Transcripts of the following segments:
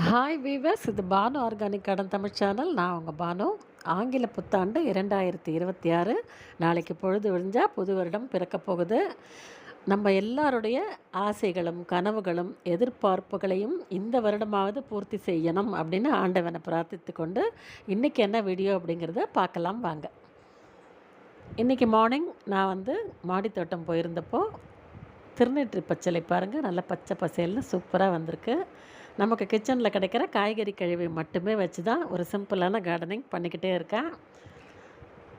Hi viewers இது Banu organic கடன் Tamil channel. நான் உங்கள் பானு. ஆங்கில புத்தாண்டு இரண்டாயிரத்தி இருபத்தி ஆறு. நாளைக்கு பொழுது விழிஞ்சால் புது வருடம் பிறக்கப் போகுது. நம்ம எல்லாருடைய ஆசைகளும் கனவுகளும் எதிர்பார்ப்புகளையும் இந்த வருடமாவது பூர்த்தி செய்யணும் அப்படின்னு ஆண்டவனை பிரார்த்தித்து கொண்டு இன்றைக்கி என்ன வீடியோ அப்படிங்கிறத பார்க்கலாம் வாங்க. இன்றைக்கி மார்னிங் நான் வந்து மாடித்தோட்டம் போயிருந்தப்போ திருநெற்றி பச்சலை பாருங்கள் நல்ல பச்சை பசேல்னு சூப்பராக வந்திருக்கு. நமக்கு கிச்சனில் கிடைக்கிற காய்கறி கழிவை மட்டுமே வச்சு தான் ஒரு சிம்பிளான கார்டனிங் பண்ணிக்கிட்டே இருக்கேன்.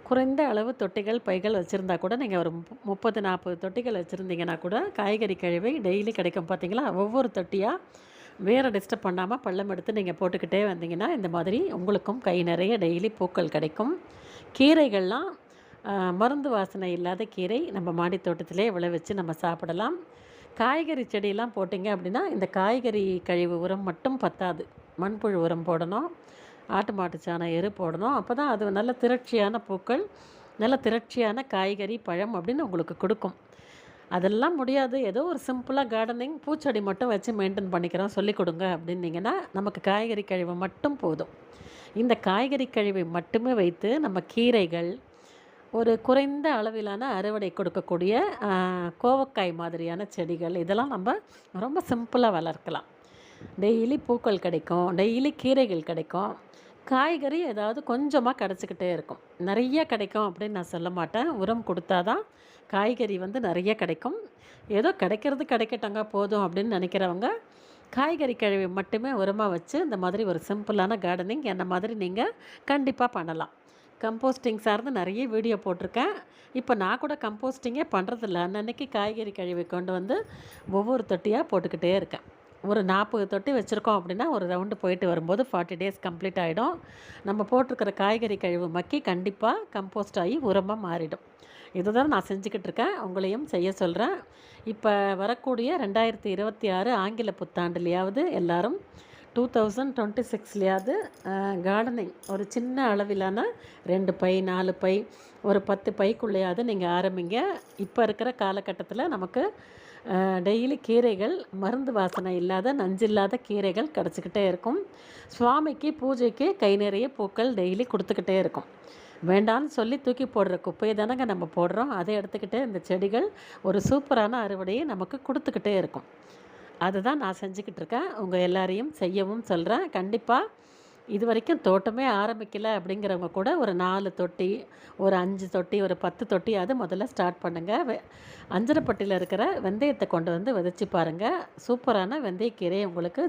குறைந்த அளவு தொட்டிகள் பைகள் வச்சுருந்தா கூட நீங்கள் ஒரு முப்பது நாற்பது தொட்டிகள் வச்சுருந்தீங்கன்னா கூட காய்கறி கழிவை டெய்லி கிடைக்கும் பார்த்தீங்களா ஒவ்வொரு தொட்டியாக வேறு டிஸ்டர்ப் பண்ணாமல் பள்ளம் எடுத்து நீங்கள் போட்டுக்கிட்டே வந்தீங்கன்னா இந்த மாதிரி உங்களுக்கும் கை நிறைய டெய்லி பூக்கள் கிடைக்கும். கீரைகள்லாம் மருந்து வாசனை இல்லாத கீரை நம்ம மாடி தோட்டத்திலே விளைவிச்சு நம்ம சாப்பிடலாம். காய்கறி செடியெல்லாம் போட்டிங்க அப்படின்னா இந்த காய்கறி கழிவு உரம் மட்டும் பத்தாது. மண்புழு உரம் போடணும். ஆட்டு மாட்டு சாணம் எரு போடணும். அப்போ தான் அது நல்ல திரட்சியான பூக்கள் நல்ல திரட்சியான காய்கறி பழம் அப்படின்னு உங்களுக்கு கொடுக்கும். அதெல்லாம் முடியாது. ஏதோ ஒரு சிம்பிளாக கார்டனிங் பூச்செடி மட்டும் வச்சு மெயின்டைன் பண்ணிக்கிறோம். சொல்லிக் கொடுங்க அப்படின்னீங்கன்னா நமக்கு காய்கறி கழிவு மட்டும் போதும். இந்த காய்கறி கழிவை மட்டுமே வைத்து நம்ம கீரைகள் ஒரு குறைந்த அளவிலான அறுவடை கொடுக்கக்கூடிய கோவக்காய் மாதிரியான செடிகள் இதெல்லாம் நம்ம ரொம்ப சிம்பிளாக வளர்க்கலாம். டெய்லி பூக்கள் கிடைக்கும் டெய்லி கீரைகள் கிடைக்கும். காய்கறி ஏதாவது கொஞ்சமாக கிடச்சிக்கிட்டே இருக்கும். நிறைய கிடைக்கும் அப்படின்னு நான் சொல்ல மாட்டேன். உரம் கொடுத்தா தான் காய்கறி வந்து நிறைய கிடைக்கும். ஏதோ கிடைக்கிறது கிடைக்கட்டங்க போதும் அப்படின்னு நினைக்கிறவங்க காய்கறி கழிவு மட்டுமே உரமாக வச்சு இந்த மாதிரி ஒரு சிம்பிளான கார்டனிங் என்ன மாதிரி நீங்கள் கண்டிப்பாக பண்ணலாம். கம்போஸ்டிங் சார்ந்து நிறைய வீடியோ போட்டிருக்கேன். இப்போ நான் கூட கம்போஸ்டிங்கே பண்ணுறதில்ல அன்னன்னைக்கு காய்கறி கழிவு கொண்டு வந்து ஒவ்வொரு தொட்டியாக போட்டுக்கிட்டே இருக்கேன். ஒரு நாற்பது தொட்டி வச்சுருக்கோம் அப்படின்னா ஒரு ரவுண்டு போயிட்டு வரும்போது ஃபார்ட்டி டேஸ் கம்ப்ளீட் ஆகிடும் நம்ம போட்டிருக்கிற காய்கறி கழிவு மக்கி கண்டிப்பாக கம்போஸ்ட் ஆகி உரமாக மாறிடும். இதுதான் நான் செஞ்சுக்கிட்டு இருக்கேன். உங்களையும் செய்ய சொல்கிறேன் இப்போ வரக்கூடிய ரெண்டாயிரத்தி இருபத்தி ஆறு ஆங்கில புத்தாண்டுலையாவது எல்லோரும் டூ தௌசண்ட் டுவெண்ட்டி சிக்ஸ்லேயாவது கார்டனிங் ஒரு சின்ன அளவிலான ரெண்டு பை நாலு பை ஒரு பத்து பைக்குள்ளேயாவது நீங்கள் ஆரம்பிங்க. இப்போ இருக்கிற காலகட்டத்தில் நமக்கு டெய்லி கீரைகள் மருந்து வாசனை இல்லாத நஞ்சில்லாத கீரைகள் கிடச்சிக்கிட்டே இருக்கும். சுவாமிக்கு பூஜைக்கு கை நிறைய பூக்கள் டெய்லி கொடுத்துக்கிட்டே இருக்கும். வேண்டான்னு சொல்லி தூக்கி போடுற குப்பையை தானங்க நம்ம போடுறோம். அதை எடுத்துக்கிட்டு இந்த செடிகள் ஒரு சூப்பரான அறுவடையை நமக்கு கொடுத்துக்கிட்டே இருக்கும். அதுதான் நான் செஞ்சுக்கிட்டு இருக்கேன் உங்கள் எல்லாரையும் செய்யவும் சொல்கிறேன் கண்டிப்பாக இது வரைக்கும் தோட்டமே ஆரம்பிக்கலை அப்படிங்கிறவங்க கூட ஒரு நாலு தொட்டி ஒரு அஞ்சு தொட்டி ஒரு பத்து தொட்டி அது முதல்ல ஸ்டார்ட் பண்ணுங்கள் வெ அஞ்சரைப்பட்டியில் இருக்கிற வெந்தயத்தை கொண்டு வந்து விதைச்சி பாருங்கள் சூப்பரான வெந்தயக்கீரை உங்களுக்கு